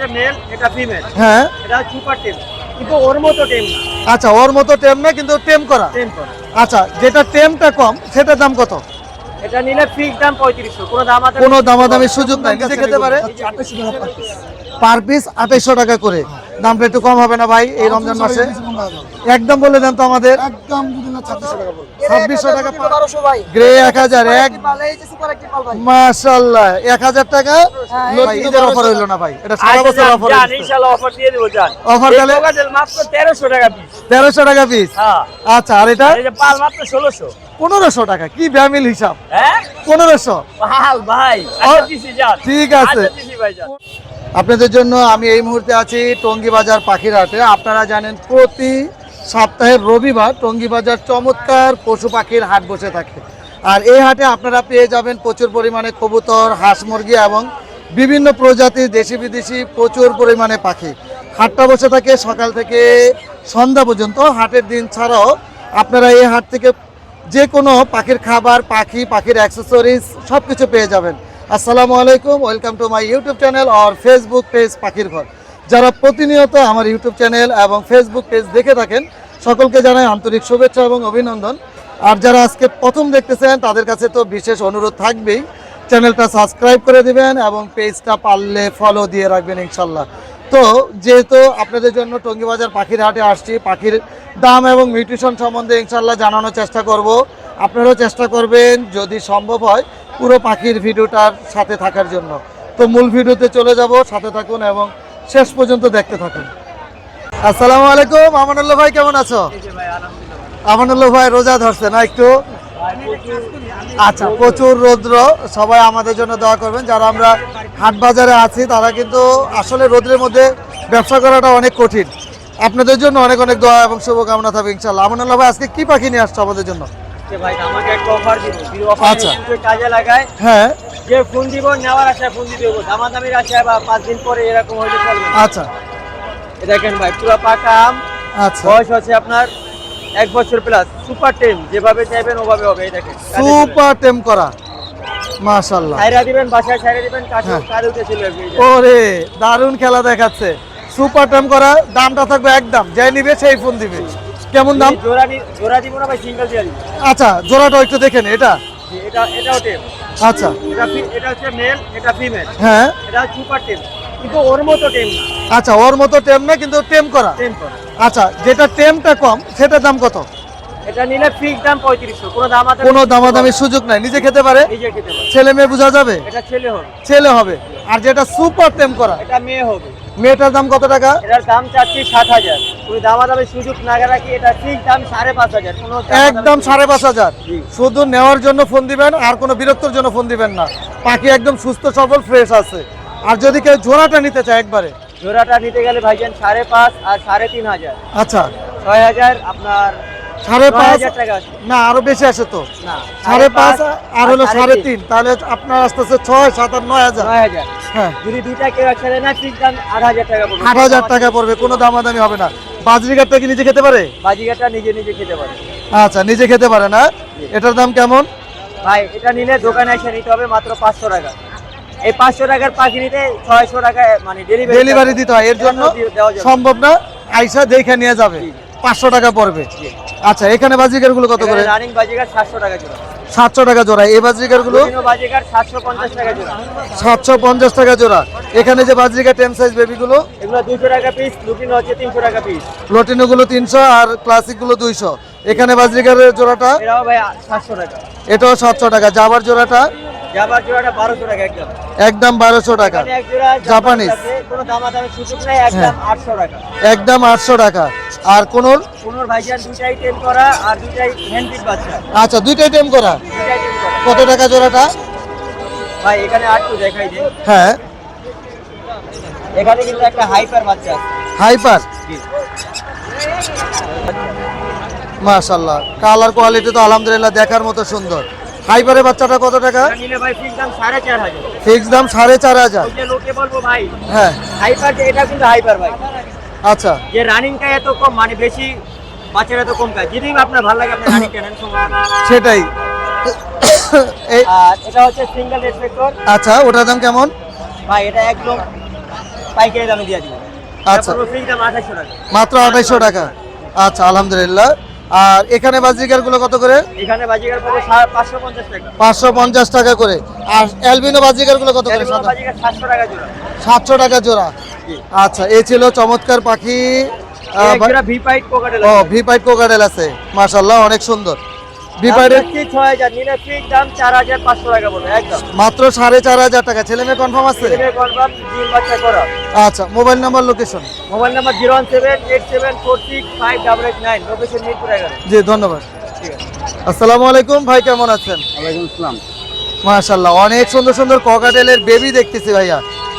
হচ্ছে মেল এটা ফিমেল হ্যাঁ। এটা সুপার টেম কিন্তু ওর মতো টেম না। আচ্ছা ওর মতো টেম না কিন্তু টেম করা। টেম করা। আচ্ছা যেটা টেমটা কম সেটার দাম কত? এটা নিলে ফিক্স দাম পঁয়ত্রিশশো। কোনো দাম আছে? কোনো দামাদামির সুযোগ নাই। নিজে খেতে পারে? পার পিস আঠাইশশো টাকা করে। দামটা একটু কম হবে না ভাই এই রমজান মাসে? একদম বলে দেন তো আমাদের। একদম ছাব্বিশশো টাকা গ্রে এক হাজার এক এক টাকা ঈদের অফার হইল না ভাই এটা সারা বছর অফার অফার দিয়ে দেবো মাত্র তেরোশো টাকা পিস তেরোশো টাকা পিস হ্যাঁ। আচ্ছা আর এটা? আর এই যে পাল মাত্র ষোলোশো। পনেরোশো টাকা কি ব্যামিল হিসাব? হ্যাঁ? পনেরোশো। ভাই আচ্ছা দিছি জান ঠিক আছে। আচ্ছা দিছি ভাই জান আপনাদের জন্য আমি এই মুহূর্তে আছি টঙ্গী বাজার পাখিরহাটে। আপনারা জানেন প্রতি সপ্তাহের রবিবার টঙ্গী বাজার চমৎকার পশু পাখির হাট বসে থাকে। আর এই হাটে আপনারা পেয়ে যাবেন প্রচুর পরিমাণে কবুতর, হাঁস মুরগি এবং বিভিন্ন প্রজাতির দেশি বিদেশি প্রচুর পরিমাণে পাখি। হাটটা বসে থাকে সকাল থেকে সন্ধ্যা পর্যন্ত। হাটের দিন ছাড়াও আপনারা এই হাট থেকে যে কোনো পাখির খাবার, পাখি, পাখির অ্যাক্সেসরিজ সব কিছু পেয়ে যাবেন। আসসালামু আলাইকুম, welcome to my YouTube channel R Facebook page পাখির ঘর। যারা প্রতিনিয়ত আমার ইউটিউব চ্যানেল এবং ফেসবুক পেজ দেখে থাকেন, সকলকে জানাই আন্তরিক শুভেচ্ছা এবং অভিনন্দন। আর যারা আজকে প্রথম দেখতেছেন, তাদের কাছে তো বিশেষ অনুরোধ থাকবেই। চ্যানেলটা সাবস্ক্রাইব করে দিবেন এবং পেজটা পারলে ফলো দিয়ে রাখবেন ইনশাল্লাহ। তো যেহেতু আপনাদের জন্য টঙ্গিবাজার পাখির হাটে আসছি, পাখির দাম এবং নিউট্রিশন সম্বন্ধে ইনশাল্লাহ জানানোর চেষ্টা করব। আপনারাও চেষ্টা করবেন যদি সম্ভব হয় পুরো পাখির ভিডিওটার সাথে থাকার জন্য। তো মূল ভিডিওতে চলে যাব, সাথে থাকুন এবং শেষ পর্যন্ত দেখতে থাকুন। আসসালামু আলাইকুম আমানুল্লাহ ভাই কেমন আছো? আমানুল্লাহ ভাই রোজা ধরছে না একটু? আচ্ছা প্রচুর রৌদ্র। সবাই আমাদের জন্য দোয়া করবেন। যারা আমরা হাট বাজারে আছি তারা কিন্তু আসলে রোদ্রের মধ্যে ব্যবসা করাটা অনেক কঠিন। আপনাদের জন্য অনেক অনেক দোয়া এবং শুভকামনা থাকবে ইনশাল্লাহ আমানুল্লাহ ভাই আজকে কি পাখি নিয়ে আসছো আমাদের জন্য? আচ্ছা। কাজে লাগায়। হ্যাঁ। যে ফোন দিব নেওয়ার আশায় ফোন দিতে হবে দামাদামির আশায় বা পাঁচ দিন পরে এরকম হইলে চলবে আচ্ছা। দেখেন ভাই পুরো পাকা আম। আচ্ছা। বয়স আছে আপনার এক বছর প্লাস সুপার টেম যেভাবে চাইবেন ওভাবে হবে এই দেখেন। সুপার টেম করা। মাশাল্লাহ ছাইরা দিবেন বাসায় ছাইরা দিবেন কাছে হ্যাঁ। কারে উঠে চলে। ওরে দারুণ খেলা দেখাচ্ছে। সুপার টেম করা দামটা থাকবে একদম। যে নিবে সেই ফোন দিবে। কেমন দাম? জোড়া জোড়া দিব না ভাই সিঙ্গেল দিয়ে আচ্ছা জোড়াটা একটু দেখেন এটা? এটা এটাও টেম আচ্ছা। এটা এটা হচ্ছে মেল এটা ফিমেল হ্যাঁ। এটা সুপার টেম কিন্তু ওর মতো টেম না। আচ্ছা ওর মতো টেম না কিন্তু টেম করা। টেম করা। আচ্ছা যেটা টেমটা কম সেটা দাম কত? এটা নিলে ফিক্স দাম 3500 কোনো দাম দামাদামি কোনো দাম দামাদামি সুযোগ নাই। নিজে খেতে পারে? নিজে খেতে পারে। ছেলে মেয়ে বোঝা যাবে? এটা ছেলে হবে। ছেলে হবে। আর যেটা সুপার টেম করা এটা মেয়ে হবে। মেয়েটার দাম কত টাকা? এটার দাম চাচ্ছি 7000 কোনো সুযোগ এটা ঠিক দাম সাড়ে পাঁচ হাজার? একদম সাড়ে পাঁচ হাজার। শুধু নেওয়ার জন্য ফোন দিবেন আর কোনো বিরক্তর জন্য ফোন দিবেন না। পাখি একদম সুস্থ সবল ফ্রেশ আছে। আর যদি কেউ জোড়াটা নিতে চায় একবারে? জোড়াটা নিতে গেলে সাড়ে পাঁচ আর সাড়ে তিন হাজার। আচ্ছা। ছয় হাজার আপনার সাড়ে পাঁচ না আরও বেশি তো। সাড়ে পাঁচ সাড়ে তিন। তাহলে আপনার আস্তে আস্তে ছয় সাত নয় হাজার। হ্যাঁ। যদি দুইটা কেউ না ঠিক দাম আট হাজার টাকা আট হাজার টাকা পড়বে কোনো দামাদামি হবে না। বাজরিঘাটটা কি নিজে খেতে পারে? বাজিগাটা নিজে নিজে খেতে পারে। আচ্ছা নিজে খেতে পারে না। এটার দাম কেমন? ভাই এটা নিলে দোকানে এসে নিতে হবে মাত্র পাঁচশো টাকা। এই পাঁচশো টাকার পাখি নিতে ছয়শো টাকা মানে ডেলিভারি ডেলিভারি দিতে হয়। এর জন্য সম্ভব না। আইসা দেখে নিয়ে যাবে। পাঁচশো টাকা পড়বে। আচ্ছা এখানে বাজিকারগুলো কত করে? রানিং বাজিগার সাতশো টাকা জোড়া সাতশো টাকা জোড়া। এই বাজরিকারগুলো সাতশো পঞ্চাশ টাকা জোড়া। এখানে যে বাজরিকার টেন সাইজ বেবিগুলো? গুলো এগুলো টাকা পিস লুটিনো হচ্ছে তিনশো টাকা পিস লটিনো তিনশো আর ক্লাসিকগুলো দুইশো। এখানে বাজরিকার জোড়াটা? এটাও সাতশো টাকা। এটাও সাতশো টাকা। জাবার জোড়াটা? একদম। বারোশো টাকা। জাপানিজ। কোনো নেই একদম আটশো টাকা। একদম আটশো টাকা। আর বাচ্চা। আচ্ছা দুইটাই টেম করা? কত টাকা জোড়াটা? ভাই এখানে আটটু দেখাই দিন হ্যাঁ। এখানে কিন্তু একটা হাইপার বাচ্চা হাইপার মাশাল্লাহ কালার কোয়ালিটি তো আলহামদুলিল্লাহ দেখার মতো সুন্দর। হাইপারের বাচ্চাটা কত টাকা? নিলে ভাই ফিক্স দাম সাড়ে চার হাজার। ফিক্স দাম সাড়ে চার হাজার। ওই যে লোকে বলব ভাই হ্যাঁ। হাইপার এটা কিন্তু হাইপার ভাই। আচ্ছা। যে রানিংটা এত কম মানে বেশি বাচ্চারা তো কম খায়। যদি আপনার ভালো লাগে আপনি রানিং কেনেন সেটাই। আর এটা হচ্ছে সিঙ্গেল রেসপেক্টর আচ্ছা ওটার দাম কেমন? ভাই এটা একদম পাইকারি দামে দিয়ে দিব। আচ্ছা। ফ্রি দাম আঠাশশো টাকা। মাত্র আঠাইশশো টাকা। আচ্ছা আলহামদুলিল্লাহ। আর এখানে বাজিকারগুলো কত করে? এখানে বাজিকার পঞ্চাশ টাকা। পাঁচশো পঞ্চাশ টাকা করে। আর অ্যালবিনো বাজিকারগুলো কত করে এগুলো বাজিকার সাতশো টাকা জোড়া। সাতশো টাকা জোড়া। আচ্ছা এই ছিল চমৎকার পাখি ভিপাইট কোকাটেল ও ভি পাইট কোকাডেল আছে। মাশাআল্লাহ অনেক সুন্দর। মাত্র সাড়ে চার হাজার টাকা। ছেলে মেয়ে কনফার্ম আছে? আচ্ছা mobile number location mobile number zero one seven eight seven four six five double eight nine. Location জি ধন্যবাদ। আসসালামু আলাইকুম ভাই কেমন আছেন? ওয়ালাইকুম আসসালাম। মাশাল্লাহ অনেক সুন্দর সুন্দর ককাটেলের বেবি দেখতেছি ভাইয়া।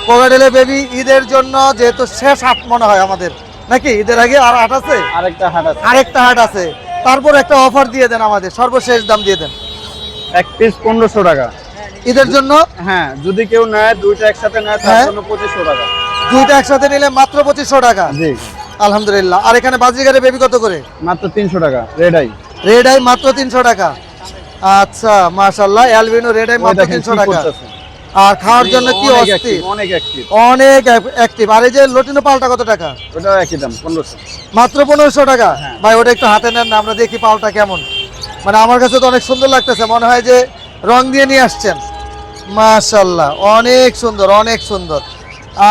ককাটেলের বেবি ঈদের জন্য যেহেতু শেষ হাট মনে হয় আমাদের। নাকি? ঈদের আগে আর হাট আছে? আরেকটা হাট আছে। আরেকটা হাট আছে। তারপর একটা অফার দিয়ে দেন আমাদের সর্বশেষ দাম দিয়ে দেন। এক পিস পনেরোশো টাকা। ঈদের জন্য? হ্যাঁ যদি কেউ নেয় দুইটা একসাথে নেয় তার হ্যাঁ। জন্য পঁচিশশো টাকা। দুইটা একসাথে নিলে মাত্র পঁচিশশো টাকা? জি। আলহামদুলিল্লাহ। আর এখানে বাজিগারের বেবি কত করে? মাত্র তিনশো টাকা রেড আই রেড আই মাত্র তিনশো টাকা। আচ্ছা মাশাল্লাহ অ্যালবিনো রেড আই মাত্র তিনশো টাকা। আর খাওয়ার জন্য কি অস্থির? অনেক অ্যাক্টিভ অনেক অ্যাক্টিভ আর এই যে লটিনো পালটা কত টাকা? ওটা একই দাম পনেরোশো। মাত্র পনেরোশো টাকা? হ্যাঁ। ভাই ওটা একটু হাতে নেন না আমরা দেখি পালটা কেমন। মানে আমার কাছে তো অনেক সুন্দর লাগতেছে মনে হয় যে রং দিয়ে নিয়ে আসছেন। মাশাল্লাহ অনেক সুন্দর অনেক সুন্দর।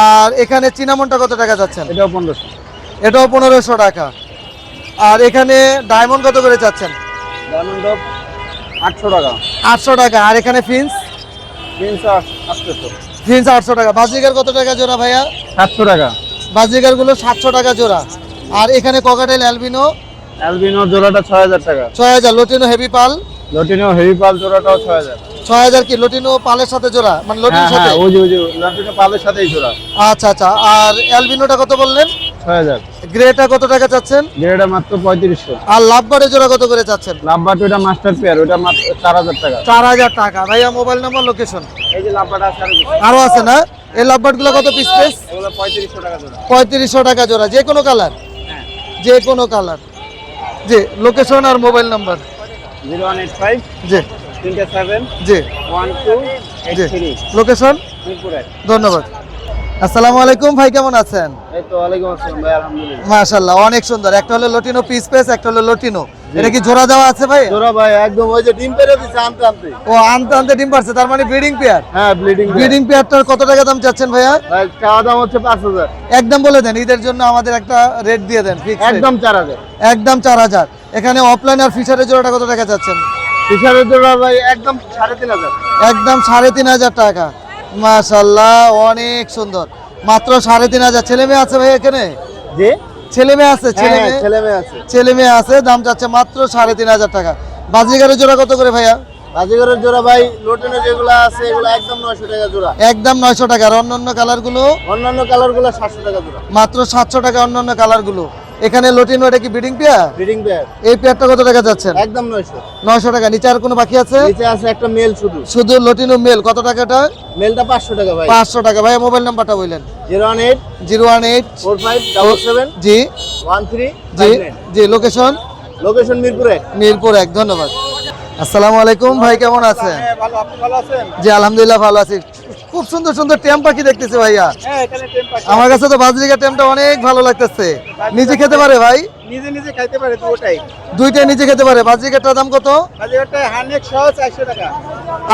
আর এখানে চিনামনটা কত টাকা যাচ্ছেন? এটাও পনেরোশো। এটাও পনেরোশো টাকা। আর এখানে ডায়মন্ড কত করে যাচ্ছেন? ডায়মন্ড আটশো টাকা। আটশো টাকা। আর এখানে ফিন্স? তিনশো আটশো টাকা। বাজিগার কত টাকা জোড়া ভাইয়া? সাতশো টাকা। বাজিগারগুলো সাতশো টাকা জোড়া। আর এখানে ককাটেল অ্যালবিনো অ্যালবিনো জোড়াটা ছয় হাজার টাকা। ছয় হাজার। লটিনো হেভি পাল? লটিনো হেভি পাল জোড়াটাও ছয় হাজার। ছয় হাজার কি? লটিনো পালের সাথে জোড়া? মানে হ্যাঁ লটিনোর সাথে? হ্যাঁ ওই যে ওই যে লটিনো পালের সাথেই জোড়া। আচ্ছা আচ্ছা। আর অ্যালবিনোটা কত বললেন? গ্রেটা কত টাকা চাচ্ছেন? যেটা মাত্র পঁয়ত্রিশশো। আর লাভবারের জোড়া কত করে চাচ্ছেন? লাভবাট ওটা মাস্টার পেয়ার ওটা মাত্র চার হাজার টাকা। চার হাজার টাকা। ভাইয়া মোবাইল নাম্বার লোকেশন এই যে লাভবাট আছে আরও আছে না? এই লাভবার্ডগুলো কত পিস পিস পঁয়ত্রিশশো টাকা জোড়া। পঁয়ত্রিশশো টাকা জোড়া। যে কোনো কালার হ্যাঁ। যে কোনো কালার জি লোকেশন আর mobile number zero one eight five জি। তিনটে সেভেন জি। ওয়ান টু জি। লোকেশন ধন্যবাদ। আসসালামু আলাইকুম ভাই কেমন আছেন? এই তো ওয়ালাইকুম আসসালাম ভাই আলহামদুলিল্লাহ। মাশাআল্লাহ অনেক সুন্দর। একটা হলো লটিনো পিস পিস একটা হলো লটিনো। এটা কি জোড়া দেওয়া আছে ভাই? জোড়া ভাই একদম ওই যে ডিম পেরে দিচ্ছে আনতে আনতে। ও আনতে আনতে ডিম পারছে তার মানে ব্রিডিং পেয়ার হ্যাঁ ব্রিডিং পেয়ারটার কত টাকা দাম চাচ্ছেন ভাইয়া? ভাই চাওয়া দাম হচ্ছে পাঁচ হাজার। একদম বলে দেন ঈদের জন্য আমাদের একটা রেট দিয়ে দেন ফিক্স একদম চার হাজার। একদম চার হাজার। এখানে অফলাইন আর ফিশারের জোড়াটা কত টাকা চাচ্ছেন? ফিশারের জোড়া ভাই একদম সাড়ে তিন হাজার। একদম সাড়ে তিন হাজার টাকা। মাশাল্লাহ অনেক সুন্দর। মাত্র সাড়ে তিন হাজার। ছেলে মেয়ে আছে ভাই এখানে? যে ছেলে মেয়ে আছে ছেলে হ্যাঁ মেয়ে? ছেলে মেয়ে আছে। ছেলে মেয়ে আছে দাম চাচ্ছে মাত্র সাড়ে তিন হাজার টাকা। বাজিগারের জোড়া কত করে ভাইয়া? বাজিগরের জোড়া ভাই লোটেনে যেগুলো আছে এগুলো একদম নয়শো টাকা জোড়া। একদম নয়শো টাকা আর অন্যান্য কালারগুলো? অন্যান্য কালারগুলো সাতশো টাকা জোড়া। মাত্র সাতশো টাকা অন্যান্য কালারগুলো। এখানে লটিনো এটা কি বিডিং পেয়ার? Breeding pair. এই পেয়ারটা কত টাকা যাচ্ছেন? একদম নয়শো। নয়শো টাকা নিচে আর কোনো বাকি আছে? নিচে আছে একটা মেল শুধু। শুধু লটিনো মেল কত টাকাটা মেলটা পাঁচশো টাকা ভাই। পাঁচশো টাকা। ভাইয়া মোবাইল নাম্বারটা ডাবল সেভেন জি। ওয়ান থ্রি জি। জি লোকেশন? লোকেশন মিরপুরে মিরপুর এক ধন্যবাদ। আসসালামু আলাইকুম ভাই কেমন আছেন? ভালো। আপনি ভালো আছেন? জি আলহামদুলিল্লাহ ভালো আছি। খুব সুন্দর সুন্দর টেম পাখি দেখতেছি ভাইয়া। হ্যাঁ আমার কাছে তো বাজরিকা টেমটা অনেক ভালো লাগতেছে। নিজে খেতে পারে ভাই? নিজে নিজে খাইতে পারে তো ওটাই দুইটাই নিজে খেতে পারে। বাজরিকাটার দাম কত? বাজিগরটা হান্ড্রেড সহ টাকা।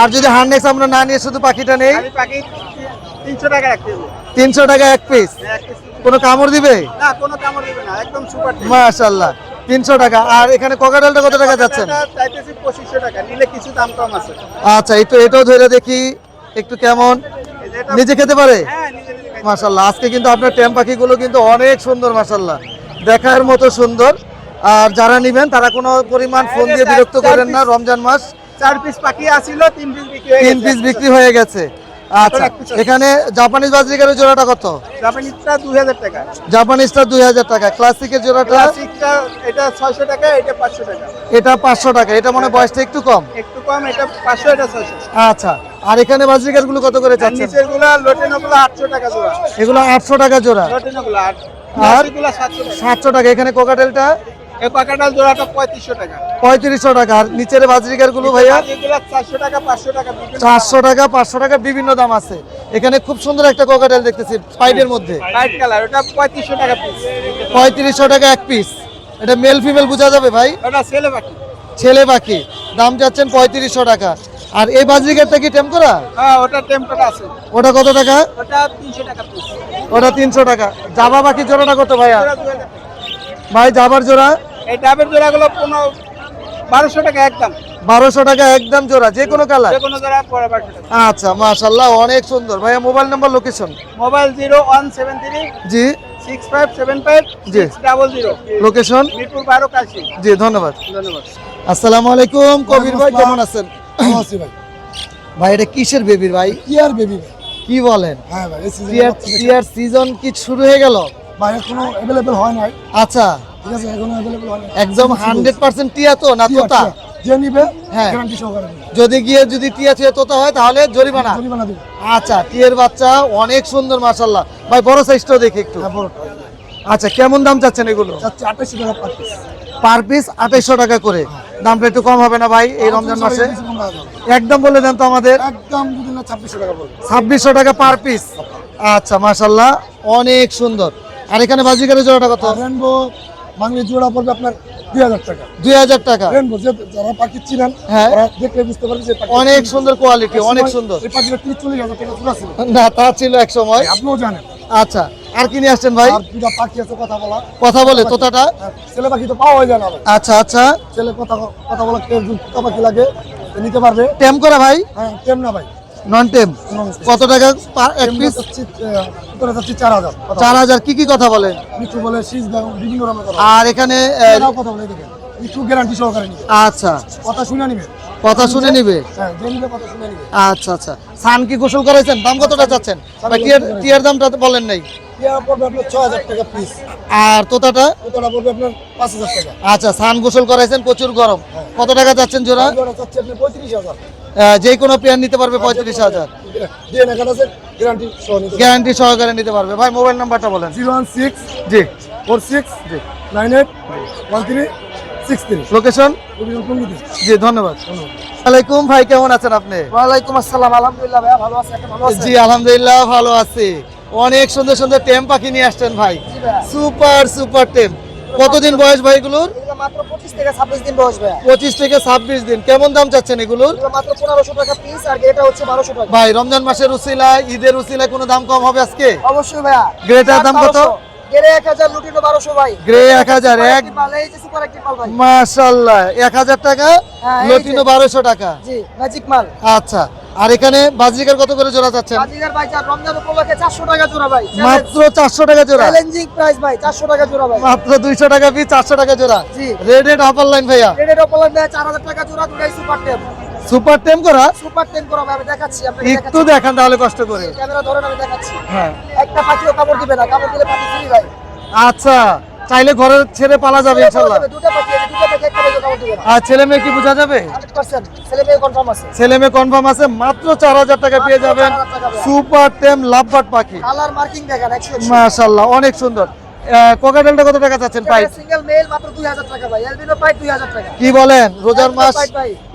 আর যদি হার্নেক্স আমরা না নিয়ে শুধু পাখিটা নেই? আমি পাখি তিনশো টাকা রাখতে দেবো তিনশো টাকা এক পিস এক কোনো কামড় দিবে? না কোনো কামড় দেবে না। একদম সুপার মাশাল্লাহ তিনশো টাকা। আর এখানে কোকাডালটা কত টাকা আছে। আচ্ছা একটু এটাও ধরে দেখি। একটু কেমন? নিজে খেতে পারে? হ্যাঁ মাশাল্লাহ আজকে কিন্তু আপনার টেম পাখিগুলো কিন্তু অনেক সুন্দর মাশাল্লাহ দেখার মতো সুন্দর। আর যারা নিবেন তারা কোনো পরিমাণ ফোন দিয়ে বিরক্ত করেন না রমজান মাস। চার পিস পাখি আসিল তিন পিস বিক্রি হয়ে তিন পিস বিক্রি হয়ে গেছে। আচ্ছা। এখানে জাপানিজ বাজরিকারের জোড়াটা কত? জাপানিজটা দুই হাজার টাকা। জাপানিজটা দুই হাজার টাকা। ক্লাসিকের জোড়াটা? ক্লাসিকটা এটা ছয়শো টাকা এটা পাঁচশো টাকা। এটা পাঁচশো টাকা। এটা মনে হয় বয়সটা একটু কম? একটু কম এটা পাঁচশো এটা ছয়শো। আচ্ছা আর এখানে বাজরিকারগুলো কত করে চাচ্ছেন? টাকা জোড়া। এগুলো আটশো টাকা জোড়া। আর? সাতশো টাকা। এখানে কোকাটেলটা? এই কাকাটাল জোড়াটা পঁয়ত্রিশশো টাকা। পঁয়ত্রিশশো টাকা। আর নিচের ভাইয়া? এগুলো টাকা বিভিন্ন চারশো টাকা পাঁচশো টাকা বিভিন্ন দাম আছে। এখানে খুব সুন্দর একটা কোকাটেল দেখতেছি পাইডের মধ্যে। লাইট কালার ওটা টাকা পিস পঁয়ত্রিশশো টাকা এক পিস এটা মেল ফিমেল বোঝা যাবে ভাই? ওটা ছেলে পাখি। ছেলে পাখি। দাম যাচ্ছেন পঁয়ত্রিশশো টাকা। আর এই বাজরিকারটা কি টেম করা? হ্যাঁ ওটা টেম্পার আছে। ওটা কত টাকা? ওটা তিনশো টাকা পিস ওটা তিনশো টাকা। জাবা পাখি জোড়াটা কত ভাইয়া? ভাই জাবার জোড়া? এই ডাবের জোড়াগুলো পনেরো বারোশো টাকা একদম। বারোশো টাকা একদম জোড়া যে কোনো কালার যে কোনো জোড়া পরে বারোশো টাকা। আচ্ছা মাশাল্লাহ অনেক সুন্দর। ভাইয়া mobile number location mobile zero one seven three জি। সিক্স ফাইভ সেভেন ফাইভ জি। Six double zero. Location Mirpur বারো কাশি। জি ধন্যবাদ। ধন্যবাদ। আসসালামু আলাইকুম কবির ভাই কেমন আছেন? ভাই। ভাই এটা কিসের বেবির ভাই? কি আর বেবি ভাই। কি বলেন? হ্যাঁ ভাই সিজন কি শুরু হয়ে গেল? ভাই এখনও অ্যাভেলেবেল হয় নাই। আচ্ছা। ঠিক আছে এখনও অ্যাভেলেবেল হয় নাই। একদম হান্ড্রেড পার্সেন্ট টিয়া তো না তোতা? যে নিবে হ্যাঁ। গ্যারান্টি সহকারে যদি গিয়ে যদি টিয়া টিয়া তোতা হয় তাহলে জরিমানা। জরিমানা দিবে। আচ্ছা টিয়ের বাচ্চা অনেক সুন্দর মাশাল্লাহ ভাই বড় সাইজটাও দেখি একটু। হ্যাঁ বড়টা আচ্ছা কেমন দাম চাচ্ছেন এগুলো? চাচ্ছি আঠাশশো টাকা পার পিস পার পিস আঠাইশশো টাকা করে। দামটা একটু কম হবে না ভাই এই রমজান মাসে? একদম বলে দেন তো আমাদের। একদম ছাব্বিশশো টাকা ছাব্বিশশো টাকা পার পিস আচ্ছা মাশাল্লাহ অনেক সুন্দর। আর এখানে বাজিকারের জোড়াটা কত? রেনবো বাংলি জোড়া পড়বে আপনার দুই হাজার টাকা। দুই হাজার টাকা। রেনবো যে যারা পাখি চিনেন হ্যাঁ। দেখলে বুঝতে পারবে যে অনেক সুন্দর কোয়ালিটি অনেক সুন্দর। এই পাখিটা তিরিশ চল্লিশ হাজার টাকা ছিল। না তা ছিল এক সময়। আপনিও জানেন। আচ্ছা আর কি নিয়ে আসছেন ভাই? আর দুটা পাখি আছে কথা বলা। কথা বলে তোতাটা? হ্যাঁ, ছেলে পাখি তো পাওয়া যায় না আচ্ছা আচ্ছা। ছেলে কথা কথা বলা কেউ তোতা পাখি লাগে নিতে পারবে। টেম করা ভাই? হ্যাঁ টেম না ভাই। নন টেম কত টাকা এক পিস চাচ্ছি, আহ, ভিতরে চাচ্ছি চার হাজার। চার হাজার। কি কি কথা বলে? শীষ বিভিন্ন রকমের আর এখানে কথা বলে গ্যারান্টি সহকারে আচ্ছা। কথা শুনে নিবে। কথা শুনে নিবে? হ্যাঁ আচ্ছা আচ্ছা। সান কি গোসল করাইছেন? দাম কতটা চাচ্ছেন? টিয়ার টিয়ার দামটা তো বলেন নাই। পড়বে আপনার ছয় হাজার টাকা পিস আর তোতাটা? ওটা পড়বে আপনার পাঁচ হাজার টাকা। আচ্ছা সান গোসল করাইছেন প্রচুর গরম। কত টাকা যাচ্ছেন জোড়া? জোড়া চাচ্ছি আপনি পঁয়ত্রিশ হাজার। যে কোনো পেয়ার নিতে পারবে পঁয়ত্রিশ হাজার। গ্যারান্টি সহকারে নিতে পারবে। ভাই মোবাইল নাম্বারটা বলেন। জিরো ওয়ান সিক্স জি। ফোর সিক্স জি। Nine eight one three six three. Location জি ধন্যবাদ। ওয়ালাইকুম ভাই কেমন আছেন আপনি? ওয়ালাইকুম আসসালাম আলহামদুলিল্লাহ ভাইয়া ভালো আছে একটা ভালো আছে জি আলহামদুলিল্লাহ ভালো আছি। অনেক সুন্দর সুন্দর টেম পাখি নিয়ে আসছেন ভাই। সুপার সুপার টেম। কতদিন বয়স ভাই এগুলোর? পঁচিশ থেকে ছাব্বিশ দিন বয়স ভাইয়া। পঁচিশ থেকে ছাব্বিশ দিন। কেমন দাম চাচ্ছেন এগুলোর? মাত্র পনেরোশো টাকা পিস আর এটা হচ্ছে বারোশো টাকা। ভাই রমজান মাসের উসিলা ঈদের উসিলা কোনো দাম কম হবে আজকে? অবশ্যই ভাইয়া। গ্রেটার দাম কত? গেরে এক হাজার টাকা হ্যাঁ, লটিনো। বারোশো টাকা। আচ্ছা। আর এখানে বাজরিকার কত করে জোড়া চাচ্ছেন বাজিগার ভাই চার রমজান উপলক্ষে চারশো টাকা জোড়া ভাই। মাত্র চারশো টাকা জোড়া? চ্যালেঞ্জিং প্রাইস ভাই চারশো টাকা জোড়া ভাই। মাত্র দুইশো টাকা পিস চারশো টাকা জোড়া। জি। রেড এড হাফার লাইন ভাইয়া। রেডের উপলক্ষে চার হাজার টাকা জোড়া দুটাই সুপার টেম সুপার টেম করা? সুপার টেম করা ভাই আমি দেখাচ্ছি আপনাকে একটু দেখান তাহলে কষ্ট করে। ক্যামেরা ধরেন আমি দেখাচ্ছি। হ্যাঁ। একটা পাখিও কামড় দিবে না কামড় দিলে পাখি ফ্রি ভাই। আচ্ছা। চাইলে ঘরে ছেড়ে পালা যাবে ইনশাল্লাহ। আর ছেলে মেয়ে কি বোঝা যাবে? ছেলে মেয়ে কনফার্ম আছে। মাত্র চার হাজার টাকা পেয়ে যাবেন 4,000 টাকা পেয়ে। সুপার টেম লাভবাট পাখি। কালার মার্কিং দেখেন একশো মাশাল্লাহ অনেক সুন্দর। কোকাটেলটা কত টাকা চাচ্ছেন? পাই সিঙ্গেল মেল মাত্র দুই হাজার টাকা ভাই। এলবিনো পাই দুই হাজার টাকা। কি বলেন? রোজার মাস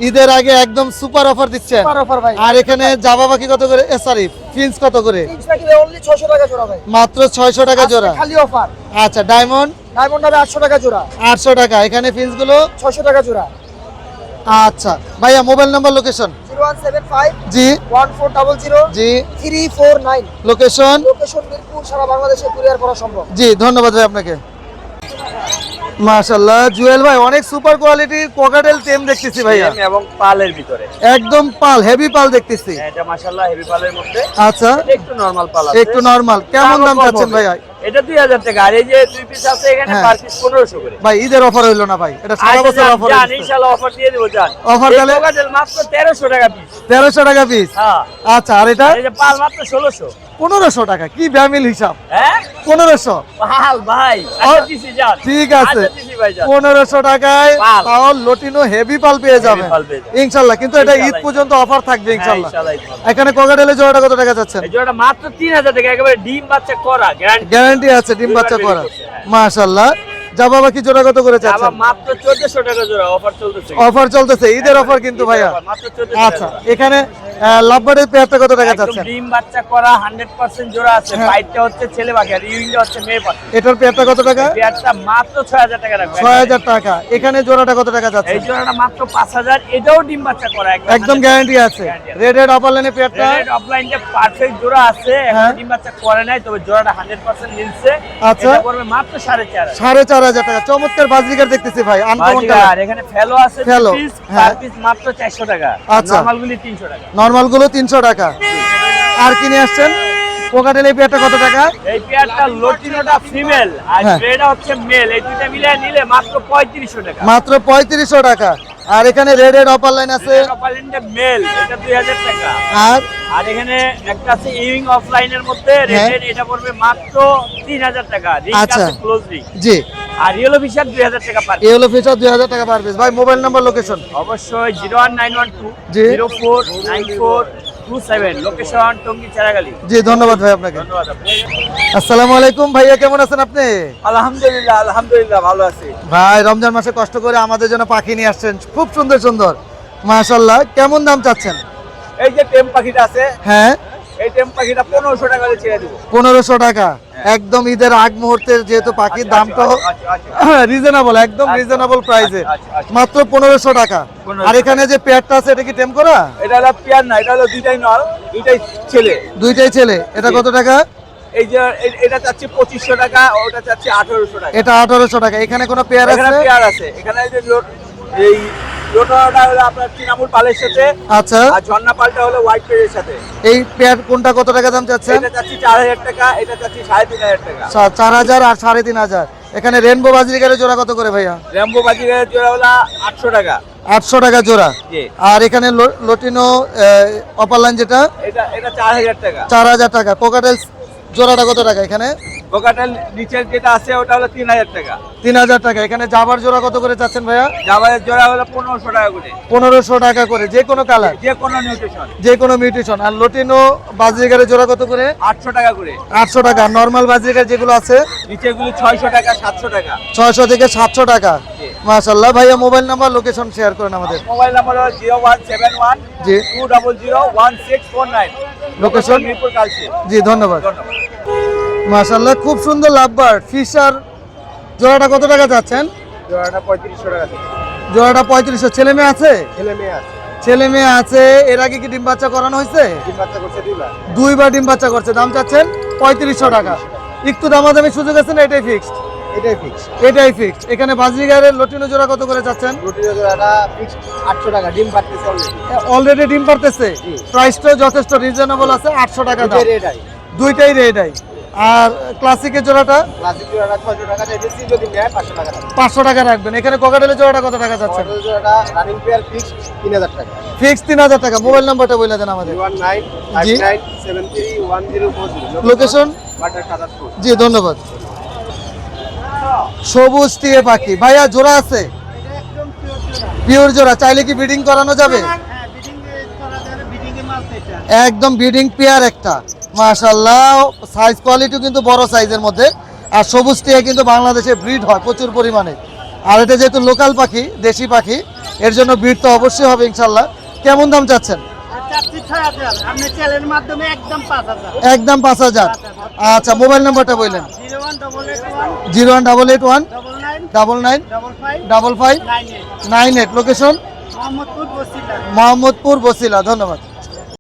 ঈদের আগে একদম সুপার অফার দিচ্ছেন। সুপার অফার ভাই। আর এখানে জাবা পাখি কত করে? এসআরই ফিন্স কত করে? তিনশো টাকা অনলি 600 টাকা জোড়া ভাই। মাত্র ছয়শো টাকা জোড়া। খালি অফার আচ্ছা ডায়মন্ড ডায়মন্ড হবে আটশো টাকা জোড়া। আটশো টাকা। এখানে ফিন্সগুলো? 600 টাকা জোড়া। আচ্ছা। ভাইয়া মোবাইল নাম্বার লোকেশন জি। জি। Three four nine location location Mirpur সারা বাংলাদেশে কুরিয়ার করা সম্ভব। জি ধন্যবাদ ভাই আপনাকে। মাশাল্লাহ জুয়েল ভাই অনেক সুপার কোয়ালিটির কোকাটেল টেম দেখতেছি ভাইয়া। এবং পালের ভিতরে। একদম পাল হেভি পাল দেখতেছি। হ্যাঁ, এটা মাশাআল্লাহ হেভি পালের মধ্যে। আচ্ছা। একটু নরমাল পাল আছে। একটু নরমাল কেমন দাম চাচ্ছেন। ভাইয়া? এটা দুই হাজার টাকা আর এই যে দুই পিস আছে এখানে। পার পিস পনেরোশো করে। ভাই ঈদের অফার হইল না ভাই। এটা সারা বছর অফার যান, ইনশাআল্লাহ অফার দিয়ে দেবো Offer এই তাহলে? কোকাটেল মাত্র তেরোশো টাকা পিস তেরোশো টাকা পিস হ্যাঁ। আচ্ছা আর এটা? এই যে পাল মাত্র ষোলোশো। পনেরোশো টাকা কি ব্যামিল হিসাব? হ্যাঁ? পনেরোশো। আচ্ছা ঠিক আছে। আচ্ছা যান। পনেরোশো টাকায়। তাও লটিনো হেভি পাল পেয়ে যাবেন। ইনশাল্লাহ কিন্তু এটা ঈদ পর্যন্ত অফার থাকবে হ্যাঁ, ইনশাল্লাহ। এখানে কোকাটেলের জোড়াটা কত টাকা যাচ্ছেন এই জোড়াটা মাত্র তিন হাজার টাকা একেবারে ডিম বাচ্চা করা গ্যারান্টি আছে ডিম বাচ্চা করা। বেবি হ্যাঁ। মাশাল্লাহ। জাবা বাকি জোড়া কত করে চাচ্ছেন? মাত্র চোদ্দশো টাকা জোড়া অফার চলতেছে। অফার চলতেছে ঈদের অফার কিন্তু ভাইয়া। আচ্ছা এখানে লাভবার্ডের পেয়ারটা কত টাকা চাচ্ছেন? ডিম বাচ্চা করা হান্ড্রেড পার্সেন্ট জোড়া আছে হ্যাঁ। বাইটটা হচ্ছে ছেলে পাখি আর ইউইংটা হচ্ছে মেয়ে পাখি এটার পেয়ারটা কত টাকা? পেয়ারটা মাত্র ছয় হাজার টাকা রাখবে। ছয় হাজার টাকা। এখানে জোড়াটা কত টাকা যাচ্ছে এই জোড়াটা মাত্র পাঁচ হাজার এটাও ডিম বাচ্চা করা একদম গ্যারান্টি আছে। রেড রেড অপার লাইনে পেয়ারটা? অফলাইনটা পারফেক্ট জোড়া আছে হ্যাঁ। ডিম বাচ্চা করে নাই তবে জোড়াটা হান্ড্রেড পার্সেন্ট মিলছে। আচ্ছা। পড়বে মাত্র সাড়ে চার হাজার। সাড়ে চার হাজার টাকা। চমৎকার বাজরিকার দেখতেছি ভাই আনকমন এখানে ফেলো আছে ফেলো, পিস। পার পিস মাত্র চারশো টাকা। নর্মাল গুলি তিনশো টাকা। নর্মালগুলো তিনশো টাকা। আর কিনে আসছেন? পোকাটেল এই পেয়ারটা কত টাকা? এই পেয়ারটা লোটিনোটা ফিমেল আর হ্যাঁ। গ্রেটা হচ্ছে মেল এই দুইটা মিলে নিলে মাত্র পঁয়ত্রিশশো টাকা। মাত্র পঁয়ত্রিশশো টাকা। আর এখানে রেড রেড অপার লাইন আছে? মেল এটা দুই হাজার টাকা। আর? আর এখানে একটা আছে ইউইং অফলাইনের মধ্যে হ্যাঁ। রেটের এটা পড়বে মাত্র তিন হাজার টাকা। রিং আচ্ছা। ক্লোজ রিং জি। আর ইয়েলো ফিশার দুই হাজার টাকা পার ফিচার দুই হাজার টাকা পার ভাই মোবাইল নাম্বার লোকেশন অবশ্যই zero one nine one two seven location Tongi Charagali জি ধন্যবাদ ভাই আপনাকে। ধন্যবাদ আসসালামু আলাইকুম ভাইয়া কেমন আছেন আপনি? আলহামদুলিল্লাহ আলহামদুলিল্লাহ ভালো আছি। ভাই রমজান মাসে কষ্ট করে আমাদের জন্য পাখি নিয়ে আসছেন। খুব সুন্দর সুন্দর। মাশাল্লাহ কেমন দাম চাচ্ছেন? এই যে টেম পাখিটা আছে হ্যাঁ। পনেরোশো টাকা টাকা। একদম ঈদের আগ মুহূর্তে যেহেতু পাখির দামটা রিজনেবল একদম আচ্ছা, রিজনেবল প্রাইসে আচ্ছা, আচ্ছা। মাত্র পনেরোশো টাকা। আর এখানে যে পেয়ারটা আছে এটা কি টেম করা? এটা হলো পেয়ার না এটা হলো দুইটাই নল দুইটাই ছেলে। দুইটাই ছেলে। এটা কত টাকা? এই যে এটা চাচ্ছি পঁচিশশো টাকা ওটা চাচ্ছি আঠারোশো টাকা। এটা আঠারোশো টাকা। এখানে কোনো পেয়ার আছে? পেয়ার আছে। এখানে যে এই লোটাটা হলো আপনার তৃণমূল পালের সাথে আচ্ছা। আর ঝর্ণা পালটা হলো হোয়াইট পেয়ারের সাথে। এই পেয়ার কোনটা কত টাকা দাম চাচ্ছেন? এটা চাচ্ছি চার হাজার টাকা এটা চাচ্ছি সাড়ে তিন হাজার টাকা। চার হাজার আর সাড়ে তিন হাজার। এখানে রেনবো বাজরিকারের জোড়া কত করে ভাইয়া? বাজিরের জোড়া হলো আটশো টাকা। আটশো টাকা জোড়া। আর এখানে লোটিনো অপার লাইন যেটা? এটা এটা চার হাজার টাকা। চার হাজার টাকা। কোকাটেল জোড়াটা কত টাকা এখানে? কোকাটেল নিচের যেটা আছে ওটা হলো তিন হাজার টাকা। তিন হাজার টাকা। এখানে জাবার জোড়া কত করে চাচ্ছেন ভাইয়া? জামাইয়ের জোড়া হলো পনেরোশো টাকা করে। পনেরোশো টাকা করে। যে কোনো কালার? যে কোনো নিউট্রিশন যে কোনো মিউটেশন আর লোটিনো বাজরিকারের জোড়া কত করে? আটশো টাকা করে। আটশো টাকা। নর্মাল বাজরিকার যেগুলো আছে? নিচেগুলি ছয়শো টাকা সাতশো টাকা। ছয়শো থেকে সাতশো টাকা। মাশাল্লাহ ভাইয়া মোবাইল নাম্বার লোকেশন শেয়ার করেন আমাদের। মোবাইল নাম্বার হলো জিরো ওয়ান সেভেন ওয়ান জি। Two double zero one six four nine Location? Mirpur Kalshi. জি ধন্যবাদ। ধন্যবাদ। মাশাল্লাহ খুব সুন্দর লাভবার। ফিশার জোড়াটা কত টাকা চাচ্ছেন? জোড়াটা পঁয়ত্রিশশো টাকা জোড়াটা পঁয়ত্রিশশো। ছেলে মেয়ে আছে? ছেলে মেয়ে আছে। ছেলে মেয়ে আছে এর আগে কি ডিম বাচ্চা করানো হয়েছে? দুইবার। ডিম বাচ্চা করছে দাম চাচ্ছেন পঁয়ত্রিশশো টাকা। একটু দামাদামি সুযোগ আছে না এটাই ফিক্সড এটাই ফিক্স এটাই ফিক্সড এখানে বাজরিগারের লটিনো জোড়া কত করে চাচ্ছেন? রুটি জোড়াটা ফিক্স আটশো টাকা ডিম পাচ্ছে অলরেডি ডিম পারতেছে? প্রাইসটাও যথেষ্ট রিজনেবল আছে আটশো টাকা দাম। দুইটাই রেডাই আর ক্লাসিকের জোড়াটা? পাঁচশো টাকা রাখবেন। এখানে কোকাটেলের জোড়াটা কত টাকা পেয়ার ফিক্স তিন হাজার টাকা। মোবাইল নাম্বারটা বলে দেন আমাদের। লোকেশন জি ধন্যবাদ। সবুজ টিয়ে পাখি। ভাইয়া জোড়া আছে? পিওর জোড়া। চাইলে কি ব্রিডিং করানো যাবে? একদম ব্রিডিং পেয়ার একটা। মাশাল্লাহ সাইজ কোয়ালিটি কিন্তু বড় সাইজের মধ্যে। আর সবুজ টিয়া কিন্তু বাংলাদেশে ব্রিড হয় প্রচুর পরিমাণে। আর এটা যেহেতু লোকাল পাখি দেশি পাখি এর জন্য ব্রিড তো অবশ্যই হবে ইনশাল্লাহ কেমন দাম চাচ্ছেন? চ্যানেলের মাধ্যমে একদম পাঁচ হাজার। আচ্ছা মোবাইল নাম্বারটা বললেন। Zero one double eight one double nine double five nine eight location Mohammadpur Basila ধন্যবাদ।